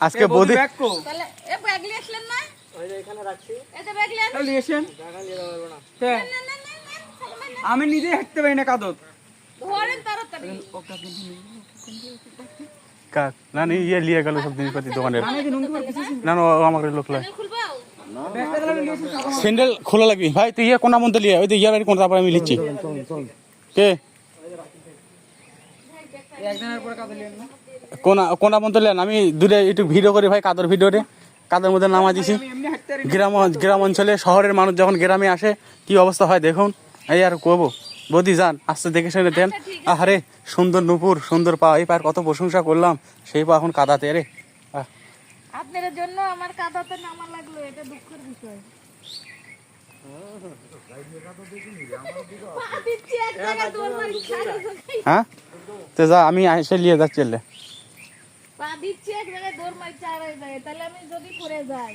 আজকে বৌদি ব্যাগ কো তাহলে এ ব্যাগ নিয়ে আসলেন না? ওই যে এখানে রাখছি। যে ব্যাগ নিয়ে নিয়ে যাব না। তে, না না না না আমি নিজে হাঁটতে পারি না কাদত। ধরেন তাড়াতাড়ি। কাক? না নি ইয়ে লিয়ে গেল সব জিনিসপাতি দোকানের। না না ও আমাকে লোক লাগে। স্যান্ডেল খোলা লাগবি। ভাই তুই ইয়ে কোনা মধ্যে লিয়ে? ওই তো ইয়ার কোন তারপরে আমি লিখছি। কে? একদিনের পরে না। কোনা কোনা মধ্যে লিয়ে আমি দূরে একটু ভিডিও করি ভাই কাদর ভিডিওতে কাদের মধ্যে নামা দিছি। গ্রাম গ্রাম অঞ্চলে শহরের মানুষ যখন গ্রামে আসে কি অবস্থা হয় দেখুন। এই আর কব বদি যান আস্তে দেখে শুনে দেন। আহারে সুন্দর নুপুর সুন্দর পা এই পায়ের কত প্রশংসা করলাম। সেই পা এখন কাদাতে রে। আপনার জন্য আমার কাদাতে নামা লাগল এটা দুঃখের বিষয়। ছাড়ো। হ্যাঁ? তো যা আমি এসে নিয়ে যাচ্ছি। পা দিচ্ছি এক জায়গায় দৌড় মারি চার জায়গায়। তাহলে আমি যদি পড়ে যাই।